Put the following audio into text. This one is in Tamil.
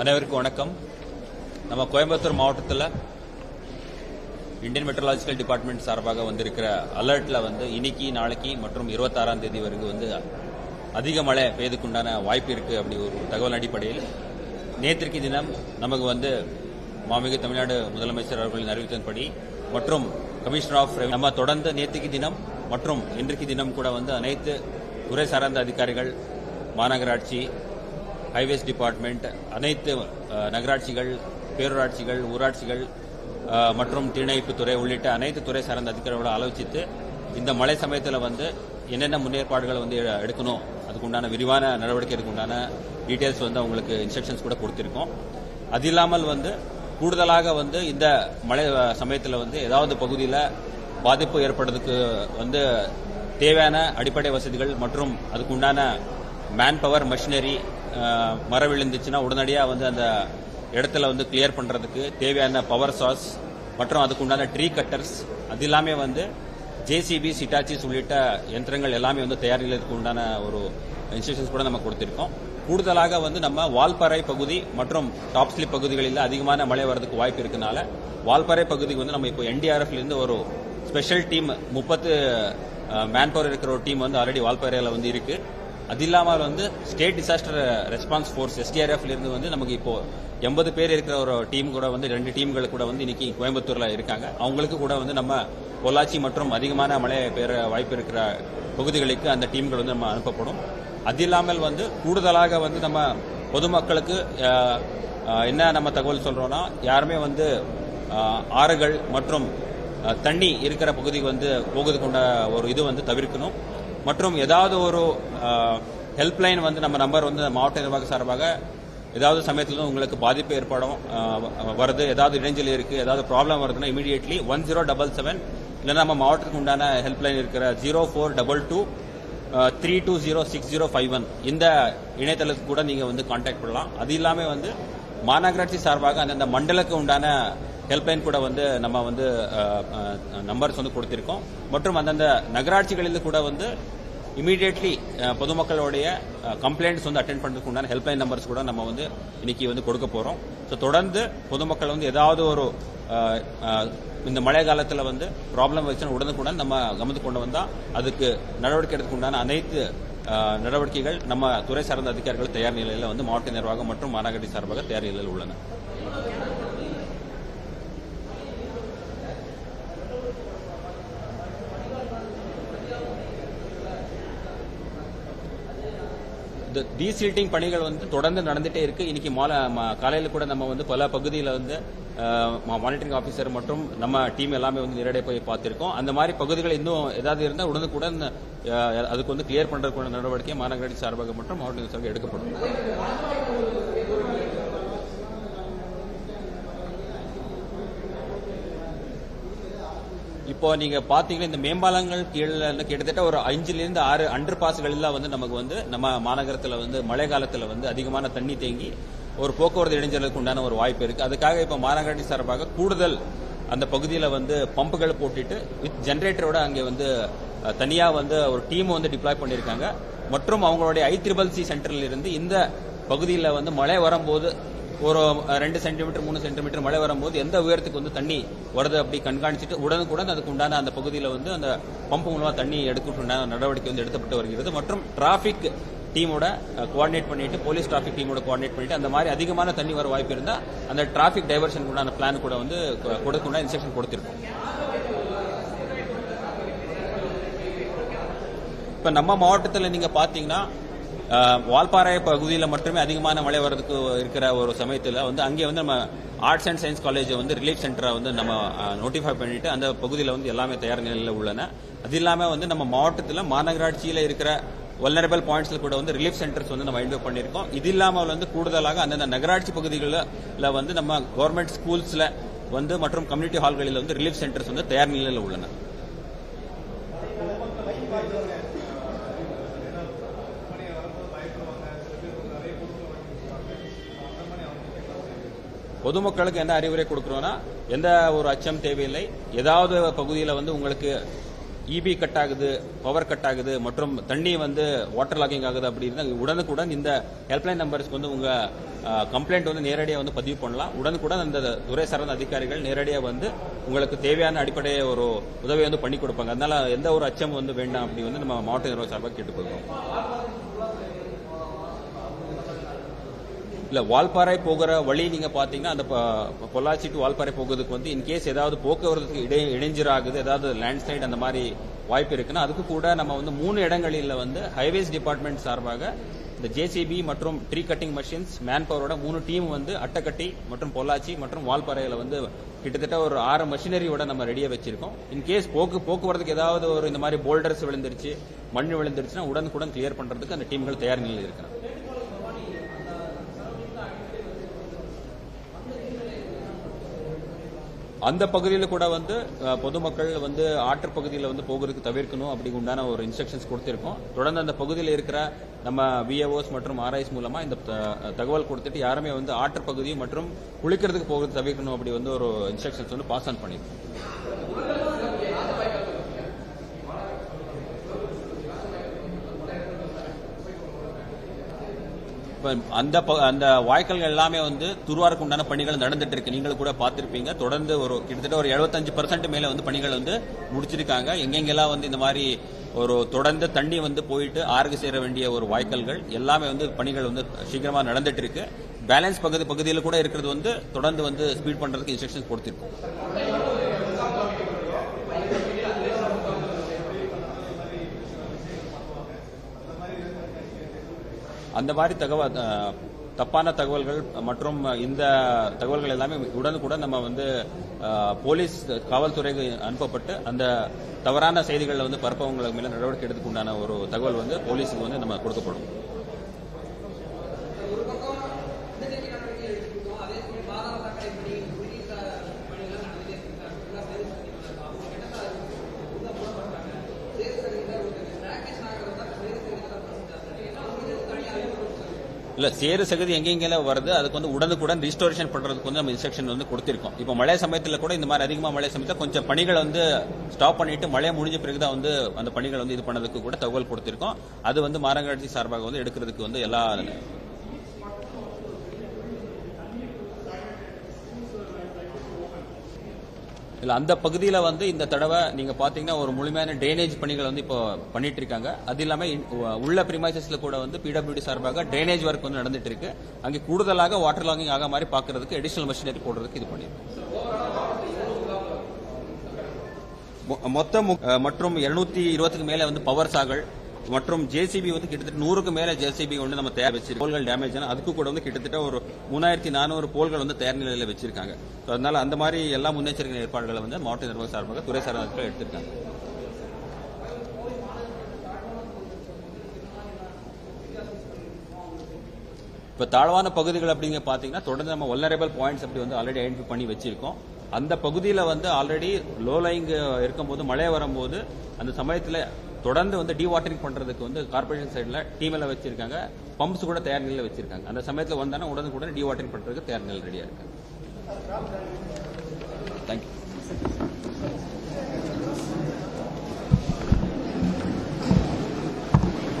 அனைவருக்கும் வணக்கம். நம்ம கோயம்புத்தூர் மாவட்டத்தில் இந்தியன் மெட்ரலாஜிக்கல் டிபார்ட்மெண்ட் சார்பாக வந்திருக்கிற அலர்ட்ல வந்து இன்னைக்கு நாளைக்கு மற்றும் இருபத்தாறாம் தேதி வரைக்கும் வந்து அதிக மழை பெய்துக்குண்டான வாய்ப்பு இருக்கு அப்படி ஒரு தகவல் அடிப்படையில். நேற்றுக்கு தினம் நமக்கு வந்து மாமிகு தமிழ்நாடு முதலமைச்சர் அவர்களின் அறிவித்தபடி மற்றும் கமிஷனர் ஆஃப் நம்ம தொடர்ந்து நேற்றுக்கு தினம் மற்றும் இன்றைக்கு தினம் கூட வந்து அனைத்து துறை சார்ந்த அதிகாரிகள் மாநகராட்சி ஹைவேஸ் டிபார்ட்மெண்ட் அனைத்து நகராட்சிகள் பேரூராட்சிகள் ஊராட்சிகள் மற்றும் மற்றும் தீயணைப்புத்துறை உள்ளிட்ட அனைத்து துறை சார்ந்த அதிகாரிகளோட ஆலோசித்து இந்த மழை சமயத்தில் வந்து என்னென்ன முன்னேற்பாடுகளை வந்து எ- எடுக்கணும் அதுக்குண்டான விரிவான நடவடிக்கை உண்டான டீட்டெயில்ஸ் வந்து அவங்களுக்கு இன்ஸ்ட்ரக்ஷன்ஸ் கூட கொடுத்திருக்கோம். அது இல்லாமல் வந்து கூடுதலாக வந்து இந்த மழை சமயத்தில் வந்து ஏதாவது பகுதியில் பாதிப்பு ஏற்படுறதுக்கு வந்து தேவையான அடிப்படை வசதிகள் மற்றும் அதுக்குண்டான மேன் பவர் மிஷினரி மரம் விழுந்துச்சுன்னா உடனடியாக வந்து அந்த இடத்துல வந்து கிளியர் பண்ணுறதுக்கு தேவையான பவர் சாஸ் மற்றும் அதுக்கு உண்டான ட்ரீ கட்டர்ஸ் அது எல்லாமே வந்து ஜேசிபி சிட்டாச்சிஸ் உள்ளிட்ட யந்திரங்கள் எல்லாமே வந்து தயார் நிலையத்துக்கு உண்டான ஒரு இன்ஸ்ட்ரக்ஷன்ஸ் கூட நம்ம கொடுத்துருக்கோம். கூடுதலாக வந்து நம்ம வால்பாறை பகுதி மற்றும் டாப் ஸ்லிப் பகுதிகளில் அதிகமான மழை வரதுக்கு வாய்ப்பு இருக்கனால வால்பாறை பகுதிக்கு வந்து நம்ம இப்போ என்டிஆர்எஃப்லேருந்து ஒரு ஸ்பெஷல் டீம் முப்பத்து மேன் பவர் இருக்கிற ஒரு டீம் வந்து ஆல்ரெடி வால்பாறையில் வந்து இருக்குது அது இல்லாமல் வந்து ஸ்டேட் டிசாஸ்டர் ரெஸ்பான்ஸ் ஃபோர்ஸ் எஸ்டிஆர்எஃப்லேருந்து வந்து நமக்கு இப்போ எண்பது பேர் இருக்கிற ஒரு டீம் கூட வந்து ரெண்டு டீம்கள் கூட வந்து இன்னைக்கு கோயம்புத்தூர்ல இருக்காங்க. அவங்களுக்கு கூட வந்து நம்ம பொள்ளாச்சி மற்றும் அதிகமான மழை பெய்ற வாய்ப்பு இருக்கிற பகுதிகளுக்கு அந்த டீம்கள் வந்து நம்ம அனுப்பப்படும். அது இல்லாமல் வந்து கூடுதலாக வந்து நம்ம பொதுமக்களுக்கு என்ன நம்ம தகவல் சொல்றோம்னா யாருமே வந்து ஆறுகள் மற்றும் தண்ணி இருக்கிற பகுதிக்கு வந்து போகுதுக்குண்ட ஒரு இது வந்து தவிர்க்கணும். மற்றும் ஏதாவது ஒரு ஹெல்ப்லைன் வந்து நம்ம நம்பர் வந்து மாவட்ட நிர்வாக சார்பாக ஏதாவது சமயத்தில் உங்களுக்கு பாதிப்பு ஏற்படும் வருது ஏதாவது இடைஞ்சல் இருக்கு ஏதாவது ப்ராப்ளம் வருதுன்னா immediately one zero double seven இல்லைன்னா நம்ம மாவட்டத்துக்கு உண்டான ஹெல்ப்லைன் இருக்கிற zero four double two three two zero six zero five one இந்த இணையதளத்துக்கு கூட நீங்கள் வந்து காண்டாக்ட் பண்ணலாம். அது இல்லாமல் வந்து மாநகராட்சி சார்பாக அந்தந்த மண்டலுக்கு உண்டான ஹெல்ப்லைன் கூட வந்து நம்ம வந்து நம்பர்ஸ் வந்து கொடுத்திருக்கோம். மற்றும் அந்தந்த நகராட்சிகளில் கூட வந்து இமீடியட்லி பொதுமக்களுடைய கம்ப்ளைண்ட்ஸ் வந்து அட்டென்ட் பண்ணுறதுக்கு உண்டான ஹெல்ப்லைன் நம்பர்ஸ் கூட நம்ம வந்து இன்னைக்கு வந்து கொடுக்க போகிறோம் ஸோ தொடர்ந்து பொதுமக்கள் வந்து ஏதாவது ஒரு இந்த மழை காலத்தில் வந்து ப்ராப்ளம் வச்சுன்னா உடனுக்குடன் நம்ம கவனித்து கொண்டு வந்தால் அதுக்கு நடவடிக்கை எடுத்துக்கு உண்டான அனைத்து நடவடிக்கைகள் நம்ம துறை சார்ந்த அதிகாரிகள் தயார் நிலையில் வந்து மாவட்ட நிர்வாகம் மற்றும் மாநகராட்சி சார்பாக தயார் நிலையில் உள்ளன. இந்த பணிகள் வந்து தொடர்ந்து நடந்துட்டே இருக்கு. இன்னைக்கு மாலை ம- காலையில கூட நம்ம வந்து பல பகுதியில் வந்து மானிட்டரிங் ஆஃபீஸர் மற்றும் நம்ம டீம் எல்லாமே வந்து நேரடியாக போய் பார்த்திருக்கோம். அந்த மாதிரி பகுதிகள் இன்னும் ஏதாவது இருந்தால் உடனுக்குடன் அதுக்கு வந்து கிளியர் பண்றதுக்கான நடவடிக்கை மாநகராட்சி சார்பாக மற்றும் மாவட்ட சார்பாக எடுக்கப்படும். இப்போ நீங்க பாத்தீங்கன்னா இந்த மேம்பாலங்கள் கீழே கிட்டத்தட்ட ஒரு அஞ்சுல இருந்து ஆறு அண்டர் பாஸ்கள் எல்லாம் வந்து நமக்கு வந்து நம்ம மாநகரத்துல வந்து மழை காலத்துல வந்து அதிகமான தண்ணி தேங்கி ஒரு போக்குவரத்து இடைஞ்சலுக்கு உண்டான ஒரு வாய்ப்பு இருக்கு. அதுக்காக இப்போ மாநகராட்சி சார்பாக கூடுதல் அந்த பகுதியில் வந்து பம்புகள் போட்டுட்டு வித் ஜென்ரேட்டரோட அங்கே வந்து தனியாக தனியா வந்து ஒரு டீம் வந்து டிப்ளாய் பண்ணியிருக்காங்க மற்றும் அவங்களுடைய ஐ த்ரிபல் சி சென்டர்ல இருந்து இந்த பகுதியில் வந்து மழை வரும்போது ஒரு ரெண்டு சென்டிமீட்டர் மூணு சென்டிமீட்டர் மழை வரும்போது எந்த உயரத்துக்கு வந்து தண்ணி வருது அப்படி கண்காணிச்சுட்டு உடனுக்குடன் அதுக்கு உண்டான அந்த பகுதியில் வந்து அந்த பம்பு மூலமா தண்ணி எடுக்கக்கூடிய நடவடிக்கை வந்து எடுக்கப்பட்டு வருகிறது. மற்றும் டிராபிக் டீமோட கோஆர்டினேட் பண்ணிட்டு போலீஸ் டிராபிக் டீமோட கோஆர்டினேட் பண்ணிட்டு அந்த மாதிரி அதிகமான தண்ணி வர வாய்ப்பு இருந்தா அந்த டிராபிக் டைவர்ஷன் உண்டான பிளான் கூட வந்து கொடுக்க இன்ஸ்ட்ரக்ஷன் கொடுத்திருக்கோம். இப்ப நம்ம மாவட்டத்தில் நீங்க பாத்தீங்கன்னா வால்பாறை பகுதியில் மட்டுமே அதிகமான மழை வர்றதுக்கு இருக்கிற ஒரு சமயத்தில் வந்து அங்கே வந்து நம்ம ஆர்ட்ஸ் அண்ட் சயின்ஸ் காலேஜ் வந்து ரிலீஃப் சென்டரை வந்து நம்ம நோட்டிஃபை பண்ணிட்டு அந்த பகுதியில் வந்து எல்லாமே தயார் நிலையில் உள்ளன. அது இல்லாமல் வந்து நம்ம மாவட்டத்தில் மாநகராட்சியில் இருக்கிற வல்னரபிள் பாயிண்ட்ஸில் கூட வந்து ரிலீஃப் சென்டர்ஸ் வந்து நம்ம ஐடென்டிஃபை பண்ணியிருக்கோம். இது இல்லாமல் வந்து கூடுதலாக அந்தந்த நகராட்சி பகுதிகளில் வந்து நம்ம கவர்மெண்ட் ஸ்கூல்ஸில் வந்து மற்றும் கம்யூனிட்டி ஹால்களில் வந்து ரிலீஃப் சென்டர்ஸ் வந்து தயார் நிலையில் உள்ளன. பொதுமக்களுக்கு என்ன அறிவுரை கொடுக்குறோம்னா எந்த ஒரு அச்சம் தேவையில்லை. ஏதாவது பகுதியில் வந்து உங்களுக்கு இபி கட் ஆகுது பவர் கட் ஆகுது மற்றும் தண்ணி வந்து வாட்டர் லாகிங் ஆகுது அப்படின்னா உடனுக்குடன் இந்த ஹெல்ப்லைன் நம்பர்ஸ்க்கு வந்து உங்க கம்ப்ளைண்ட் வந்து நேரடியாக வந்து பதிவு பண்ணலாம். உடனுக்குடன் அந்த துறை சார்ந்த அதிகாரிகள் நேரடியாக வந்து உங்களுக்கு தேவையான அடிப்படைய ஒரு உதவி வந்து பண்ணி கொடுப்பாங்க. அதனால எந்த ஒரு அச்சம் வந்து வேண்டாம் அப்படி வந்து நம்ம மாவட்ட நிர்வாக சார்பாக கேட்டுக்கொள்கிறோம். இல்ல வால்பாறை போகிற வழி நீங்க பாத்தீங்கன்னா அந்த பொள்ளாச்சி டு வால்பாறை போகிறதுக்கு வந்து இன்கேஸ் ஏதாவது போக்குவரத்துக்கு இடை இடைஞ்சிராகுது ஏதாவது லேண்ட்ஸ்லைட் அந்த மாதிரி வாய்ப்பு இருக்குன்னா அதுக்கு கூட நம்ம வந்து மூணு இடங்களில் வந்து ஹைவேஸ் டிபார்ட்மெண்ட் சார்பாக இந்த ஜேசிபி மற்றும் ட்ரீ கட்டிங் மிஷின்ஸ் மேன் பவரோட மூணு டீம் வந்து அட்டக்கட்டி மற்றும் பொள்ளாச்சி மற்றும் வால்பாறையில வந்து கிட்டத்தட்ட ஒரு ஆறு மிஷினரியோட நம்ம ரெடியா வச்சிருக்கோம். இன்கேஸ் போக்கு போக்குவரத்துக்கு ஏதாவது ஒரு இந்த மாதிரி போல்டர்ஸ் விழுந்துருச்சு மண் விழுந்துருச்சுன்னா உடனுக்குடன் கிளியர் பண்றதுக்கு அந்த டீம்கள் தயார் நிலையில் இருக்கிறாங்க. அந்த பகுதியில் கூட வந்து பொதுமக்கள் வந்து ஆற்று பகுதியில் வந்து போகிறதுக்கு தவிர்க்கணும் அப்படி உண்டான ஒரு இன்ஸ்ட்ரக்ஷன்ஸ் கொடுத்திருக்கோம். தொடர்ந்து அந்த பகுதியில் இருக்கிற நம்ம விஏஓஸ் மற்றும் ஆர்ஐஸ் மூலமா இந்த த- தகவல் கொடுத்துட்டு யாருமே வந்து ஆற்றுப்பகுதி மற்றும் குளிக்கிறதுக்கு போகிறது தவிர்க்கணும் அப்படி வந்து ஒரு இன்ஸ்ட்ரக்ஷன்ஸ் வந்து பாஸ் ஆன் பண்ணியிருக்கோம் இப்போ அந்த ப- அந்த வாய்க்கால்கள் எல்லாமே வந்து துருவாருக்கு உண்டான பணிகள் நடந்துட்டு இருக்கு நீங்களும் கூட பார்த்துருப்பீங்க. தொடர்ந்து ஒரு கிட்டத்தட்ட ஒரு 75% பர்சன்ட் மேல வந்து பணிகள் வந்து முடிச்சிருக்காங்க. எங்கெங்கெல்லாம் வந்து இந்த மாதிரி ஒரு தொடர்ந்து தண்ணி வந்து போயிட்டு ஆறுக்கு சேர வேண்டிய ஒரு வாய்க்கால்கள் எல்லாமே வந்து பணிகள் வந்து சீக்கிரமா நடந்துட்டு இருக்கு பேலன்ஸ் பகுதி பகுதியில் கூட இருக்கிறது வந்து தொடர்ந்து வந்து ஸ்பீட் பண்றதுக்கு இன்ஸ்ட்ரக்ஷன்ஸ் கொடுத்திருக்கோம். அந்த மாதிரி தகவல் தப்பான தகவல்கள் மற்றும் இந்த தகவல்கள் எல்லாமே உடனுக்குடன் நம்ம வந்து போலீஸ் காவல்துறைக்கு அனுப்பப்பட்டு அந்த தவறான செய்திகளை வந்து பரப்பவங்களுக்கு மேல நடவடிக்கை எடுத்துக்கு உண்டான ஒரு தகவல் வந்து போலீஸுக்கு வந்து நம்ம கொடுக்கப்படும். இல்ல சேறு சகுதி எங்கெங்கெல்லாம் வருது அதுக்கு வந்து உடனுக்குடன் ரிஸ்டோரேஷன் பண்றதுக்கு வந்து நம்ம இன்ஸ்ட்ரக்ஷன் வந்து கொடுத்திருக்கோம். இப்போ மழை சமயத்துல கூட இந்த மாதிரி அதிகமாக மழை சமயத்தில் கொஞ்சம் பணிகளை வந்து ஸ்டாப் பண்ணிட்டு மழை முடிஞ்ச பிறகு தான் வந்து அந்த பணிகளை வந்து இது பண்ணதுக்கு கூட தகவல் கொடுத்திருக்கோம். அது வந்து மாநகராட்சி சார்பாக வந்து எடுக்கிறதுக்கு வந்து எல்லா இல்லை அந்த பகுதியில வந்து இந்த தடவை நீங்க பாத்தீங்கன்னா ஒரு முழுமையான ட்ரைனேஜ் பணிகள் வந்து இப்போ பண்ணிட்டு இருக்காங்க. அது இல்லாம உள்ள பிரிமைசஸ்ல கூட வந்து பிடபிள்யூடி சார்பாக ட்ரைனேஜ் ஒர்க் வந்து நடந்துட்டு இருக்கு. அங்கே கூடுதலாக வாட்டர் லாகிங் ஆக மாதிரி பாக்குறதுக்கு அடிஷனல் மெஷினரி போடுறதுக்கு இது பண்ணிருக்கோம். மொ- மொத்தம் மற்றும் 220 இருபத்துக்கு மேல வந்து பவர் சாகல் மற்றும் ஜேசிபி வந்து கிட்டத்தட்ட நூறுக்கு மேல ஜேசிபி வந்து நம்ம தயார் வச்சு போல்கள் டேமேஜ் அதுக்கு கூட வந்து கிட்டத்தட்ட ஒரு மூணாயிரத்தி நானூறு போல்கள் வந்து தயார் நிலையில வச்சிருக்காங்க. ஸோ அதனால அந்த மாதிரி எல்லா முன்னெச்சரிக்கை ஏற்பாடுகளை வந்து மாவட்ட நிர்வாக சார்பாக துறை சார்ந்த எடுத்திருக்காங்க. இப்ப தாழ்வான பகுதிகள் அப்படிங்க பாத்தீங்கன்னா தொடர்ந்து நம்ம வல்லரபிள் பாயிண்ட்ஸ் அப்படி வந்து ஆல்ரெடி ஐடென்டிஃபை பண்ணி வச்சிருக்கோம். அந்த பகுதியில் வந்து ஆல்ரெடி லோலைங்க இருக்கும்போது மழை வரும்போது அந்த சமயத்தில் தொடர்ந்து வந்து டீவாட்டரிங் பண்றதுக்கு வந்து கார்பரேஷன் சைடில் டீம் எல்லாம் வச்சிருக்காங்க. பம்ப்ஸ் கூட தயார் நிலையில வச்சிருக்காங்க. அந்த சமயத்தில் வந்தானா உடனுக்குடன் டீவாட்டரிங் பண்றதுக்கு தயார் நிலை ரெடியா இருக்காங்க. தேங்க்யூ